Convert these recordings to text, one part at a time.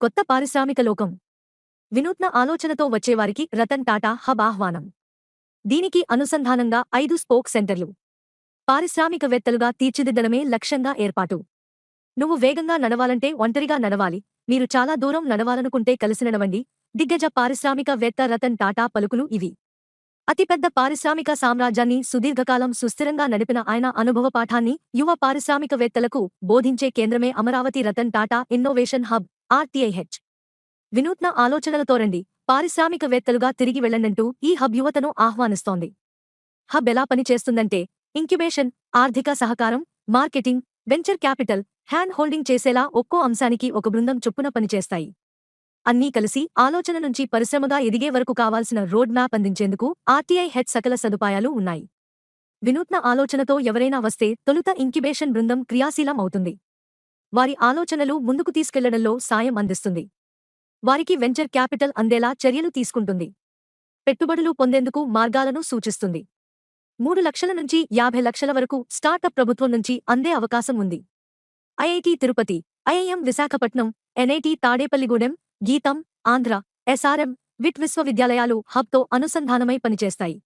కొత్త పారిశ్రామిక లోకం. వినూత్న ఆలోచనతో వచ్చేవారికి రతన్ టాటా హబ్ ఆహ్వానం. దీనికి అనుసంధానంగా ఐదు స్పోక్ సెంటర్లు. పారిశ్రామికవేత్తలుగా తీర్చిదిద్దడమే లక్ష్యంగా ఏర్పాటు. నువ్వు వేగంగా నడవాలంటే ఒంటరిగా నడవాలి. మీరు చాలా దూరం నడవాలనుకుంటే కలిసి నడవండి. దిగ్గజ పారిశ్రామికవేత్త రతన్ టాటా పలుకులు ఇవి. అతిపెద్ద పారిశ్రామిక సామ్రాజ్యాన్ని సుదీర్ఘకాలం సుస్థిరంగా నడిపిన ఆయన అనుభవ పాఠాన్ని యువ పారిశ్రామికవేత్తలకు బోధించే కేంద్రమే Amaravati Ratan Tata innovation hub. RTIH. వినూత్న ఆలోచనలతో రండి. పారిశ్రామికవేత్తలుగా తిరిగి వెళ్ళండంటూ ఈ హబ్ యువతను ఆహ్వానిస్తోంది. హబ్ ఎలా పనిచేస్తుందంటే ఇంక్యుబేషన్ ఆర్థిక సహకారం marketing venture capital hand holding చేసేలా ఒక్కో అంశానికి ఒక బృందం చొప్పున పనిచేస్తాయి అన్నీ కలిసి ఆలోచన నుంచి పరిశ్రమగా ఎదిగే వరకు కావాల్సిన రోడ్ మ్యాప్ అందించేందుకు ఆర్టీఐ హెడ్ సకల సదుపాయాలు ఉన్నాయి. వినూత్న ఆలోచనతో ఎవరైనా వస్తే తొలుత ఇంక్యుబేషన్ బృందం క్రియాశీలం అవుతుంది. వారి ఆలోచనలు ముందుకు తీసుకెళ్ళడంలో సాయం అందిస్తుంది. వారికి వెంచర్ క్యాపిటల్ అందేలా చర్యలు తీసుకుంటుంది. పెట్టుబడులు పొందేందుకు మార్గాలను సూచిస్తుంది. మూడు లక్షల నుంచి యాభై లక్షల వరకు స్టార్టప్ ప్రభుత్వం నుంచి అందే అవకాశం ఉంది. IIT Tirupati IIM Visakhapatnam NIT Tadepalligudem GITAM Andhra SRM VIT విశ్వవిద్యాలయాలు హబ్తో అనుసంధానమై పనిచేస్తాయి.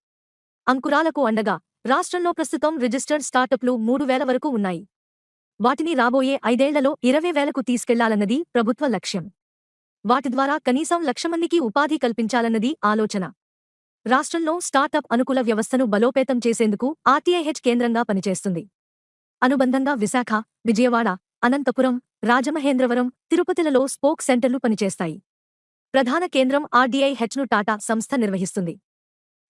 అంకురాలకు అండగా రాష్ట్రంలో ప్రస్తుతం రిజిస్టర్డ్ స్టార్టప్లు మూడు వేల వరకు ఉన్నాయి. వాటిని రాబోయే ఐదేళ్ళలో ఇరవై వేలకు తీసుకెళ్ళాలన్నది ప్రభుత్వ లక్ష్యం. వాటి ద్వారా కనీసం లక్ష మందికి ఉపాధి కల్పించాలన్నది ఆలోచన. రాష్ట్రంలో స్టార్టప్ అనుకూల వ్యవస్థను బలోపేతం చేసేందుకు ఆర్టీఐహెచ్ కేంద్రంగా పనిచేస్తుంది. అనుబంధంగా విశాఖ విజయవాడ అనంతపురం రాజమహేంద్రవరం తిరుపతిలలో స్పోక్ సెంటర్లు పనిచేస్తాయి. ప్రధాన కేంద్రం ఆర్డీఐహెచ్ను టాటా సంస్థ నిర్వహిస్తుంది.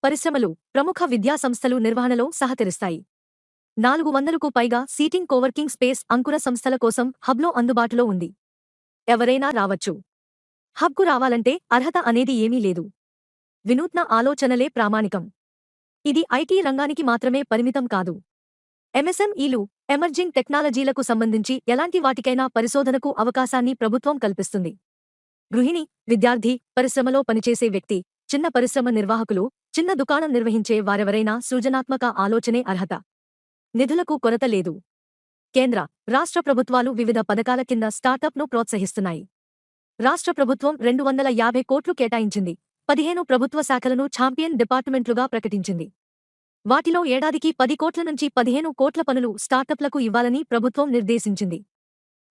పరిశ్రమలు ప్రముఖ విద్యా సంస్థలు నిర్వహణలో సహకరిస్తాయి. నాలుగు వందలకు పైగా సీటింగ్ కోవర్కింగ్ స్పేస్ అంకుర సంస్థల కోసం హబ్లో అందుబాటులో ఉంది. ఎవరైనా రావచ్చు. హబ్కు రావాలంటే అర్హత అనేది ఏమీ లేదు. వినూత్న ఆలోచనలే ప్రామాణికం. ఇది ఐటీ రంగానికి మాత్రమే పరిమితం కాదు. ఎంఎస్ఎంఈలు ఎమర్జింగ్ టెక్నాలజీలకు సంబంధించి ఎలాంటి వాటికైనా పరిశోధనకు అవకాశాన్ని ప్రభుత్వం కల్పిస్తుంది. గృహిణి విద్యార్థి పరిశ్రమలో పనిచేసే వ్యక్తి చిన్న పరిశ్రమ నిర్వాహకులు చిన్న దుకాణం నిర్వహించే వారెవరైనా సృజనాత్మక ఆలోచనే అర్హత. నిధులకు కొరత లేదు. కేంద్ర రాష్ట్ర ప్రభుత్వాలు వివిధ పథకాల కింద స్టార్టప్ను ప్రోత్సహిస్తున్నాయి. రాష్ట్ర ప్రభుత్వం రెండు వందల యాభై కోట్లు కేటాయించింది. పదిహేను ప్రభుత్వ శాఖలను ఛాంపియన్ డిపార్ట్మెంట్లుగా ప్రకటించింది. వాటిలో ఏడాదికి పది కోట్ల నుంచి పదిహేను కోట్ల పనులు స్టార్టప్లకు ఇవ్వాలని ప్రభుత్వం నిర్దేశించింది.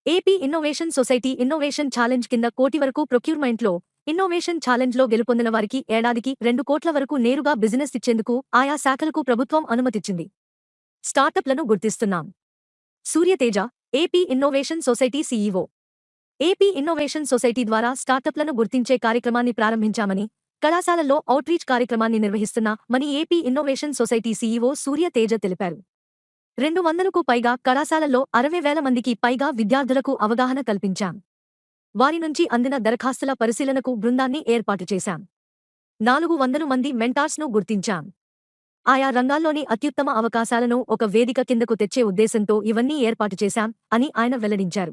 AP innovation society innovation challenge కింద కోటి వరకు ప్రొక్యూర్మెంట్లో ఇన్నోవేషన్ ఛాలెంజ్లో గెలుపొందిన వారికి ఏడాదికి రెండు కోట్ల వరకు నేరుగా బిజినెస్ ఇచ్చేందుకు ఆయా శాఖలకు ప్రభుత్వం అనుమతిచ్చింది. స్టార్టప్లను గుర్తిస్తున్నాం. Suryateja AP innovation society CEO AP innovation society ద్వారా స్టార్టప్లను గుర్తించే కార్యక్రమాన్ని ప్రారంభించామని కళాశాలల్లో అవుట్రీచ్ కార్యక్రమాన్ని నిర్వహిస్తున్న మని AP innovation society CEO Suryateja తెలిపారు. రెండు వందలకు పైగా కళాశాలల్లో అరవై వేల మందికి పైగా విద్యార్థులకు అవగాహన కల్పించాం. వారి నుంచి అందిన దరఖాస్తుల పరిశీలనకు బృందాన్ని ఏర్పాటు చేశాం. నాలుగు వందలు మంది మెంటార్స్ను గుర్తించాం. ఆయా రంగాల్లోని అత్యుత్తమ అవకాశాలను ఒక వేదిక కిందకు తెచ్చే ఉద్దేశంతో ఇవన్నీ ఏర్పాటు చేశాం అని ఆయన వెల్లడించారు.